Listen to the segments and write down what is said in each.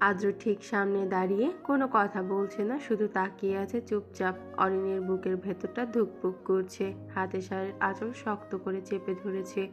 আদ্র ঠিক সামনে দাঁড়িয়ে কোনো কথা বলছে না, শুধু তাকিয়ে আছে চুপচাপ। অরিনের বুকের ভেতরটা ধুকপুক করছে। হাতে শাড়ির আঁচল শক্ত করে চেপে ধরেছে।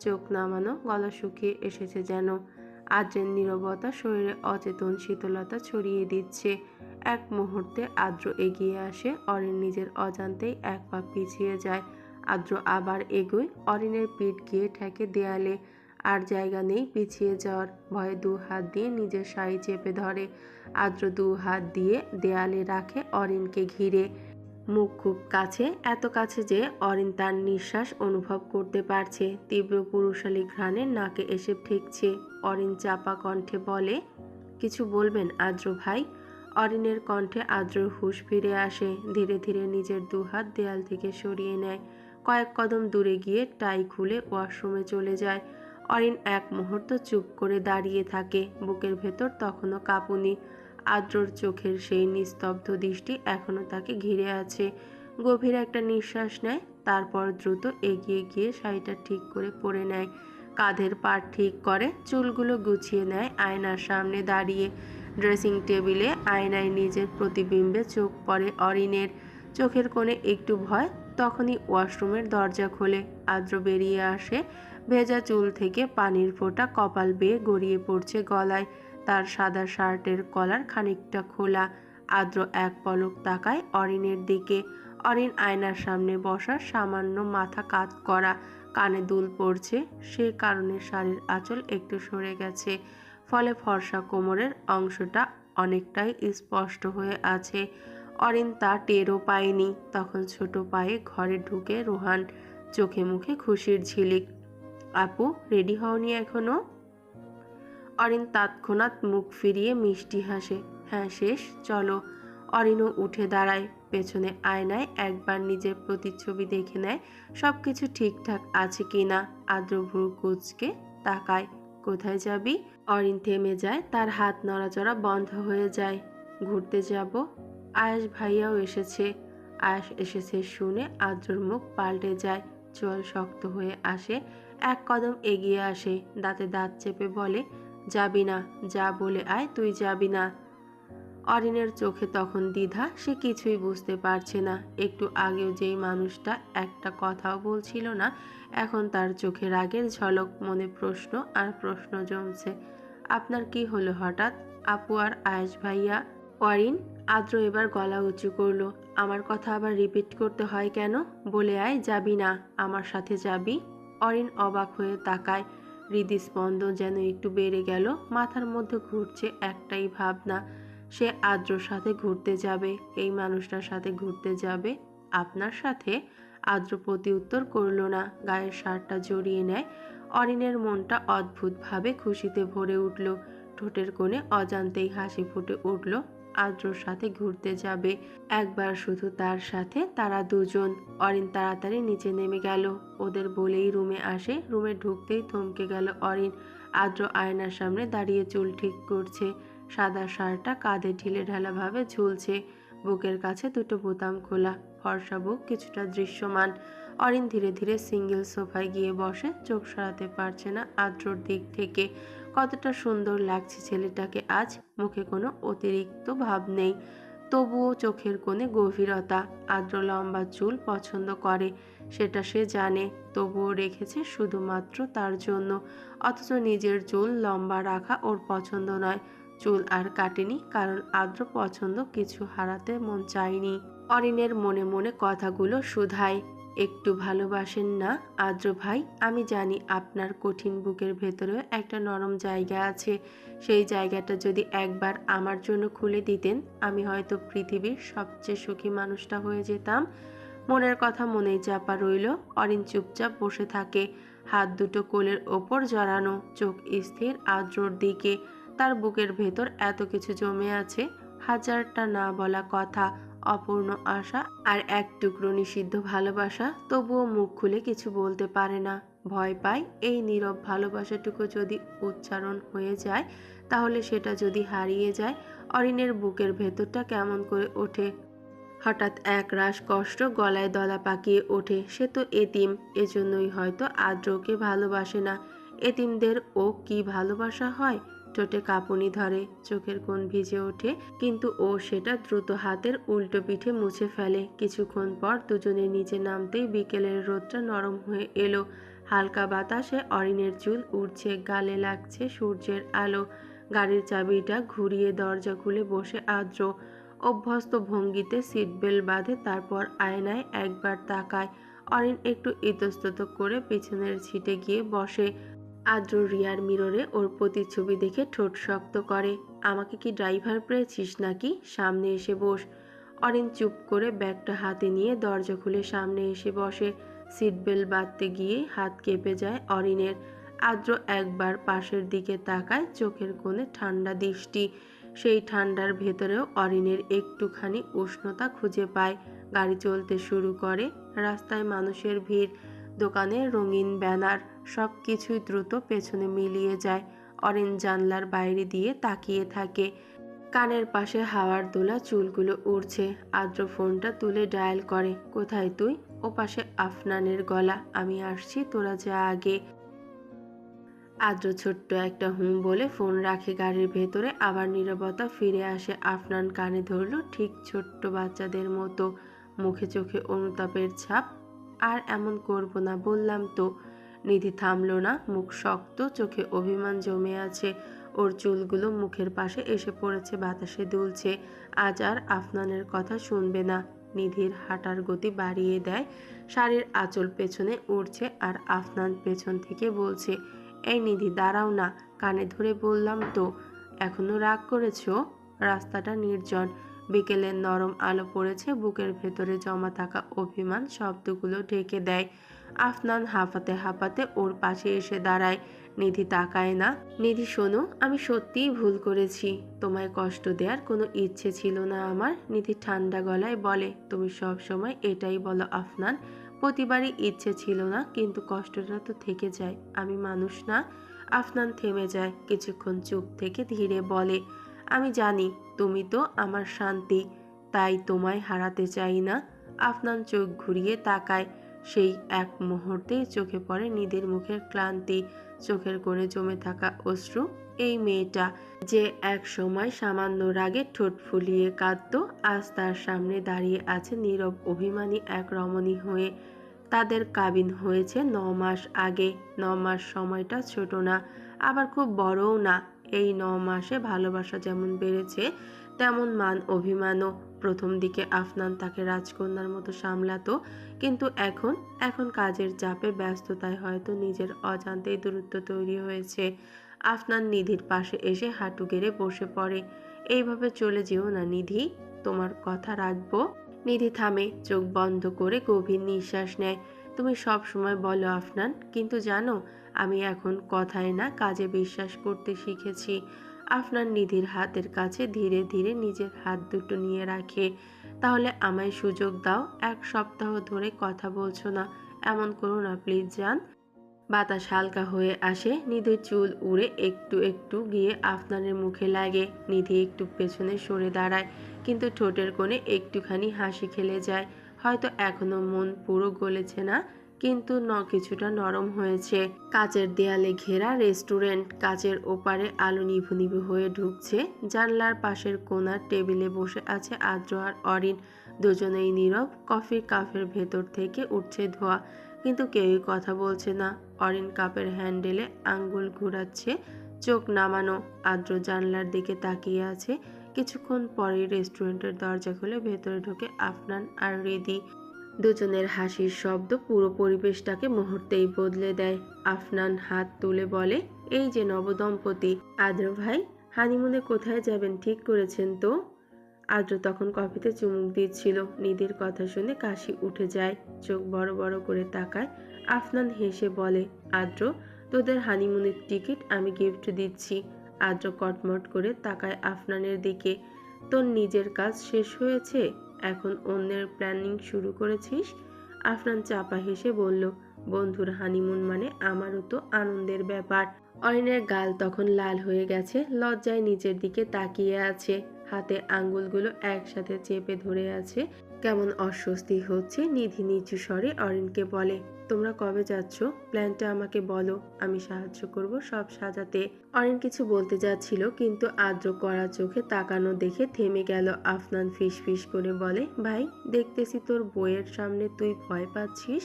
চোখ নামানো, গলা শুকিয়ে এসেছে যেন। আদ্রের নীরবতা শরীরে অচেতন শীতলতা ছড়িয়ে দিচ্ছে। এক মুহূর্তে আদ্র এগিয়ে আসে, অরিন নিজের অজান্তেই এক পা পিছিয়ে যায়। আদ্র আবার এগোয়, অরিনের পিঠ গিয়ে ঠেকে দেয়ালে। আর জায়গা নেই, পিছিয়ে যাওয়ার ভয়ে দু হাত দিয়ে নিজের শাড়ি চেপে ধরে। আদ্র দু হাত দিয়ে দেয়ালে রাখে অরিনকে ঘিরে। মুখ খুব কাছে, এত কাছে যে অরিন তার নিঃশ্বাস অনুভব করতে পারছে। তীব্র পুরুষালী ঘ্রাণে নাকে এসে ঠেকছে। অরিন চাপা কণ্ঠে বলে, কিছু বলবেন আদ্র ভাই? অরিনের কণ্ঠে আদ্রর হুঁশ ফিরে আসে। ধীরে ধীরে নিজের দুহাত দেয়াল থেকে সরিয়ে নেয়। কয়েক কদম দূরে গিয়ে টাই খুলে ওয়াশরুমে চলে যায়। অরিন এক মুহূর্ত চুপ করে দাঁড়িয়ে থাকে। বুকের ভেতর তখনও কাঁপুনি। আদ্রর চোখের সেই নিস্তব্ধ দৃষ্টি এখনও তাকে ঘিরে আছে। গভীর একটা নিঃশ্বাস নেয়, তারপর দ্রুত এগিয়ে গিয়ে শাড়িটা ঠিক করে পরে নেয়। কাঁধের পাট ঠিক করে, চুলগুলো গুছিয়ে নেয় আয়নার সামনে দাঁড়িয়ে। ড্রেসিং টেবিলে আয়নায় নিজের প্রতিবিম্বে চোখ পড়ে অরিনের। চোখের কোণে একটু ভয়, তখনই ওয়াশরুমের দরজা খোলে। আদ্র বেরিয়ে আসে ভেজা চুল থেকে পানির ফোঁটা কপাল বেয়ে গড়িয়ে পড়ছে গলায়। তার সাদা শার্টের কলার খানিকটা খোলা। আদ্র এক পলক তাকায় অরিনের দিকে। অরিন আয়নার সামনে বসা সামান্য মাথা কাত করা। কানে দুল পড়ছে। সে কারণে শাড়ির আঁচল একটু সরে গেছে। ফলে ফর্সা কোমরের অংশটা অনেকটাই স্পষ্ট হয়ে আছে। অরিন তা টেরও পায়নি। তখন ছোট পায়ে ঘরে ঢুকে রোহান চোখে মুখে খুশির ঝিলিক। আপু রেডি হওনি এখনও? অরিন তৎক্ষণাৎ মুখ ফিরিয়ে মিষ্টি হাসে। হ্যাঁ শেষ, চলো। অরিনও উঠে দাঁড়ায়। পেছনে আয়নায় একবার নিজের প্রতিচ্ছবি দেখে নেয় সব কিছু ঠিকঠাক আছে কি না। আদ্র ভ্রু কুচকে তাকায়। কোথায় যাবি? অরিন থেমে যায়, তার হাত নড়াচড়া বন্ধ হয়ে যায়। ঘুরতে যাব? আয়াস ভাইয়াও এসেছে। আয়াস এসেছে শুনে আদ্রর মুখ পাল্টে যায়। চল শক্ত হয়ে আসে। এক কদম এগিয়ে আসে, দাঁতে দাঁত চেপে বলে, যাবি না, যা বলে আয়, তুই যাবি না। অরিনের চোখে তখন দ্বিধা, সে কিছুই বুঝতে পারছে না। একটু আগেও যেই মানুষটা একটা কথাও বলছিল না, এখন তার চোখে রাগের ঝলক, মনে প্রশ্ন আর প্রশ্ন জমছে। আপনার কি হলো হঠাৎ? আপু আর আয়েশ ভাইয়া? অরিন আদ্র এবার গলা উঁচু করল, আমার কথা আবার রিপিট করতে হয় কেন? বলে আয়, যাবি না, আমার সাথে যাবি? অরিন অবাক হয়ে তাকায়। হৃদস্পন্দন যেন একটু বেড়ে গেল, মাথার মধ্যে ঘুরছে একটাই ভাবনা, সে আদ্রর সাথে ঘুরতে যাবে, এই মানুষটার সাথে ঘুরতে যাবে, আপনার সাথে? আদ্র প্রতি উত্তর করল না, গায়ের শার্টটা জড়িয়ে নেয়। অরিনের মনটা অদ্ভুতভাবে খুশিতে ভরে উঠল, ঠোঁটের কোণে অজান্তেই হাসি ফুটে উঠল। আদ্রর সাথে ঘুরতে যাবে। একবার শুধু তার সাথে তারা দুজন। অরিন তাড়াতাড়ি নিচে নেমে গেল। ওদের বলেই রুমে আসে। রুমে ঢুকতেই থমকে গেল অরিন। আদ্র আয়নার সামনে দাঁড়িয়ে চুল ঠিক করছে। সাদা শার্টটা কাঁধে ঢিলে ঢালাভাবে ঝুলছে। বুকের কাছে দুটো বোতাম খোলা। ফর্সা বুক কিছুটা দৃশ্যমান। অরিন ধীরে ধীরে সিঙ্গেল সোফায় গিয়ে বসে। চোখ সরাতে পারছে না আদ্রর দিক থেকে। কতটা সুন্দর লাগছে ছেলেটাকে আজ মুখে কোনো অতিরিক্ত ভাব নেই। তবুও চোখের কোণে গভীরতা আদ্র লম্বা চুল পছন্দ করে, সেটা সে জানে, তবুও রেখেছে শুধুমাত্র তার জন্য। অথচ নিজের চুল লম্বা রাখা ওর পছন্দ নয়। চুল আর কাটেনি, কারণ আদ্র পছন্দ কিছু হারাতে মন চায়নি। অরিনের মনে মনে কথাগুলো শুধায়। একটু ভালোবাসেন না, আদ্র ভাই। আমি জানি আপনার কঠিন বুকের ভেতরেও একটা নরম জায়গা আছে। সেই জায়গাটা যদি একবার আমার জন্য খুলে দিতেন, আমি হয়তো পৃথিবীর সবচেয়ে সুখী মানুষটা হয়ে যেতাম। মনের কথা মনেই চাপা রইল। অরিন চুপচাপ বসে থাকে। হাত দুটো কোলের ওপর জড়ানো, চোখ স্থির আদ্রর দিকে। তার বুকের ভেতর এত কিছু জমে আছে। হাজারটা না বলা কথা। অপূর্ণ আশা আর এক টুকরো নিষিদ্ধ ভালোবাসা তবুও মুখ খুলে কিছু বলতে পারে না। ভয় পায় এই নীরব ভালোবাসাটুকু যদি উচ্চারণ হয়ে যায়, তাহলে সেটা যদি হারিয়ে যায়, অরিনের বুকের ভেতরটা কেমন করে ওঠে? হঠাৎ এক রাশ কষ্ট গলায় দলা পাকিয়ে ওঠে। সে তো এতিম, এজন্যই হয়তো আদ্রকে ভালোবাসে না। এতিমদের ও কি ভালোবাসা হয়? ঠোঁটে কাঁপুনি ধরে, চোখের কোণ ভিজে ওঠে, কিন্তু ও সেটা দ্রুত হাতের উল্টো পিঠে মুছে ফেলে। কিছুক্ষণ পর দুজনে নিচে নামতেই বিকেলের রোদটা নরম হয়ে এলো। হালকা বাতাসে অরিনের চুল উড়ছে, গালে লাগছে সূর্যের আলো। গাড়ির চাবিটা ঘুরিয়ে দরজা খুলে বসে আদ্র অভ্যস্ত ভঙ্গিতে সিট বেল্ট বাঁধে, তারপর আয়নায় একবার তাকায়। অরিন একটু ইতস্তত করে পিছনের ছিটে গিয়ে বসে। আদ্র রিয়ার মিররে ওর প্রতিচ্ছবি দেখে ঠোঁট শক্ত করে। আমাকে কি ড্রাইভার পেয়েছিস নাকি? সামনে এসে বস। অরিন চুপ করে ব্যাগটা হাতে নিয়ে দরজা খুলে সামনে এসে বসে। সিট বেল্ট বাঁধতে গিয়ে হাত কেঁপে যায় অরিনের। আদ্র একবার পাশের দিকে তাকায় চোখের কোণে ঠান্ডা দৃষ্টি। সেই ঠান্ডার ভেতরেও অরিনের একটুখানি উষ্ণতা খুঁজে পায়। গাড়ি চলতে শুরু করে, রাস্তায় মানুষের ভিড়। দোকানে রঙিন ব্যানার সব কিছুই দ্রুত পেছনে মিলিয়ে যায়। অরেঞ্জ জানলার বাইরে দিয়ে তাকিয়ে থাকে। কানের পাশে হাওয়ার দোলা চুলগুলো উড়ছে। আদ্র ফোনটা তুলে ডায়াল করে, কোথায় তুই? ও পাশে আফনানের গলা, আমি আসছি, তোরা যা আগে। আদ্র ছোট্ট একটা হুম বলে ফোন রাখে গাড়ির ভেতরে। আবার নীরবতা ফিরে আসে আফনান কানে ধরলো, ঠিক ছোট্ট বাচ্চাদের মতো। মুখে চোখে অনুতাপের ছাপ আর এমন করব না, বললাম তো। নিধি থামলো না, মুখ শক্ত, চোখে অভিমান জমে আছে। ওর চুলগুলো মুখের পাশে এসে পড়েছে, বাতাসে দুলছে। আজ আর আফনানের কথা শুনবে না। নিধির হাঁটার গতি বাড়িয়ে দেয়, শাড়ির আঁচল পেছনে উড়ছে আর আফনান পেছন থেকে বলছে, এই নিধি, দাঁড়াও না, কানে ধরে বললাম তো, এখনও রাগ করেছ? রাস্তাটা নির্জন। বিকেলের নরম আলো পড়েছে, বুকের ভেতরে জমা থাকা অভিমান শব্দগুলো ঢেকে দেয়। আফনান হাঁপাতে হাঁপাতে ওর পাশে এসে দাঁড়ায়। নিধি তাকায় না। নিধি, শোনো, আমি সত্যিই ভুল করেছি। তোমায় কষ্ট দেওয়ার কোনো ইচ্ছে ছিল না আমার। নিধি ঠান্ডা গলায় বলে, তুমি সব সময় এটাই বলো আফনান। প্রতিবারই ইচ্ছে ছিল না, কিন্তু কষ্টটা তো থেকে যায়। আমি মানুষ না। আফনান থেমে যায়। কিছুক্ষণ চুপ থেকে ধীরে বলে আমি জানি তুমি তো আমার শান্তি, তাই তোমায় হারাতে চাই না। আফনান চোখ ঘুরিয়ে তাকায়। সেই এক মুহূর্তে চোখে পড়ে নিদের মুখের ক্লান্তি, চোখের কোণে জমে থাকা অশ্রু। এই মেয়েটা যে এক সময় সামান্য রাগে ঠোঁট ফুলিয়ে কাঁদত, আজ তার সামনে দাঁড়িয়ে আছে নীরব অভিমানী এক রমণী হয়ে। তাদের কাবিন হয়েছে ন মাস আগে। ন মাস সময়টা ছোট না, আবার খুব বড়ও না। এই ন মাসে ভালোবাসা যেমন বেড়েছে, তেমন মান অভিমানও। প্রথম দিকে আফনান তাকে রাজকন্যার মতো সামলাতো, কিন্তু এখন এখন কাজের চাপে ব্যস্ততায় হয়তো নিজের অজান্তেই দূরত্ব তৈরি হয়েছে। আফনান নিধির পাশে এসে হাঁটু গেড়ে বসে পড়ে। এইভাবে চলে যেও না নিধি, তোমার কথা রাখব? নিধি থামে, চোখ বন্ধ করে গভীর নিঃশ্বাস নেয়। তুমি সব সময় বলো আফনান, কিন্তু জানো, আমি এখন কথায় না কাজে বিশ্বাস করতে শিখেছি। আফনান নিধির হাতের কাছে ধীরে ধীরে নিজের হাত দুটো নিয়ে রাখে। তাহলে আমায় সুযোগ দাও, এক সপ্তাহ ধরে কথা বলছো না, এমন করো না, প্লিজ যান বাতাস হালকা হয়ে আসে, নিধির চুল উড়ে একটু একটু গিয়ে আফনানের মুখে লাগে। নিধি একটু পেছনে সরে দাঁড়ায়, কিন্তু ঠোঁটের কোণে একটুখানি হাসি খেলে যায়। হয়তো এখনও মন পুরো গলেছে না, কিন্তু ন কিছুটা নরম হয়েছে। কাচের দেয়ালে ঘেরা রেস্টুরেন্ট কাচের ওপারে আলো নিভু নিভু হয়ে ঢুকছে। জানলার পাশের কোনার টেবিলে বসে আছে আদ্র আর অরিন। দুজনেই নীরব, কফির কাপের ভেতর থেকে উঠছে ধোয়া, কিন্তু কেউই কথা বলছে না। অরিন কাপের হ্যান্ডেলে আঙ্গুল ঘুরাচ্ছে, চোখ নামানো। আদ্র জানলার দিকে তাকিয়ে আছে। কিছুক্ষণ পরেই রেস্টুরেন্টের দরজা খুলে ভেতরে ঢুকে আফনান আর রিদি দুজনের হাসির শব্দ পুরো পরিবেশটাকে মুহূর্তেই বদলে দেয়। আফনান হাত তুলে বলে, এই যে নবদম্পতি, আদ্র ভাই, হানিমুনে কোথায় যাবেন? ঠিক করেছেন তো? আদ্র তখন কফিতে চুমুক দিচ্ছিল। নিধির কথা শুনে কাশি উঠে যায়, চোখ বড় বড় করে তাকায়। আফনান হেসে বলে, আদ্র, তোদের হানিমুনের টিকিট আমি গিফট দিচ্ছি। আদ্র কটমট করে তাকায় আফনানের দিকে। তোর নিজের কাজ শেষ হয়েছে? এখন অন্যের প্ল্যানিং শুরু করেছিস? আফরান চাপা হেসে বলল, বন্ধুর হানিমুন মানে আমারও তো আনন্দের ব্যাপার। অরিনের গাল তখন লাল হয়ে গেছে, লজ্জায় নিচের দিকে তাকিয়ে আছে। হাতে আঙ্গুলগুলো একসাথে চেপে ধরে আছে। কেমন অস্বস্তি হচ্ছে? নিধি নিচু স্বরে অরিনকে বলে। তোমরা কবে যাচ্ছ? প্ল্যানটা আমাকে বলো। আমি সাহায্য করব। সব সাজাতে অরিন কিছু বলতে যাচ্ছিল, কিন্তু আদ্র করা চোখে তাকানো দেখে থেমে গেল আফনান ফিস ফিস করে বলে, ভাই, দেখতেছি তোর বইয়ের সামনে তুই ভয় পাচ্ছিস।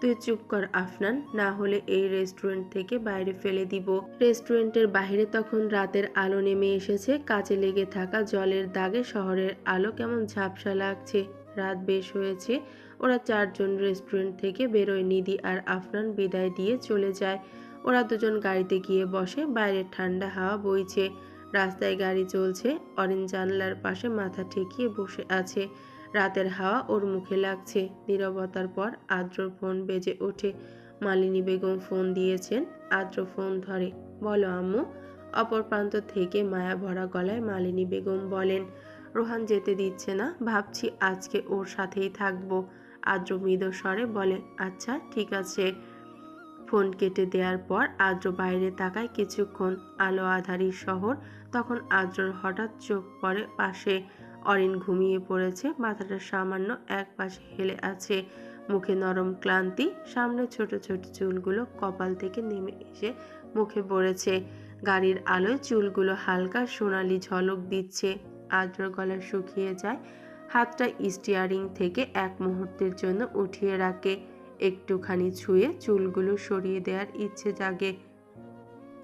তুই চুপ কর আফনান, না হলে এই রেস্টুরেন্ট থেকে বাইরে ফেলে দিব। রেস্টুরেন্টের বাইরে তখন রাতের আলো নেমে এসেছে, কাজে লেগে থাকা জলের দাগে শহরের আলো কেমন ঝাপসা লাগছে। রাত বেশ হয়েছে। ওরা চারজন রেস্টুরেন্ট থেকে বেরোয়। নিধি আর আফনান বিদায় দিয়ে চলে যায়। ওরা দুজন গাড়িতে গিয়ে বসে, বাইরে ঠান্ডা হাওয়া বইছে। রাস্তায় গাড়ি চলছে, অরেঞ্জ জানলার পাশে মাথা ঠেকিয়ে বসে আছে। রাতের হাওয়া ওর মুখে লাগছে। নীরবতার পর আদ্রর ফোন বেজে ওঠে। মালিনী বেগম ফোন দিয়েছেন, আদ্র ফোন ধরে, বলো আম্মু। অপর প্রান্ত থেকে মায়া ভরা গলায় মালিনী বেগম বলেন, রোহান যেতে দিচ্ছে না, ভাবছি আজকে ওর সাথেই থাকব। আদ্র মৃদু স্বরে বলে আচ্ছা ঠিক আছে। ফোন কেটে দেওয়ার পর আদ্র বাইরে তাকায় কিছুক্ষণ আলো আধারী শহর। তখন আদ্রর হঠাৎ চোখ পড়ে পাশে। অরিন ঘুমিয়ে পড়েছে, মাথাটা সামান্য এক পাশে হেলে আছে। মুখে নরম ক্লান্তি, সামনে ছোট ছোট চুলগুলো কপাল থেকে নেমে এসে মুখে পড়েছে। গাড়ির আলোয় চুলগুলো হালকা সোনালি ঝলক দিচ্ছে। আদ্রর গলা শুকিয়ে যায়। হাতটা স্টিয়ারিং থেকে এক মুহূর্তের জন্য উঠিয়ে রাখে। একটুখানি ছুঁয়ে চুলগুলো সরিয়ে দেওয়ার ইচ্ছে জাগে।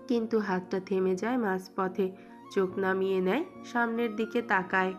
কিন্তু হাতটা থেমে যায় মাঝপথে। চোখ নামিয়ে নেয় সামনের দিকে তাকায়।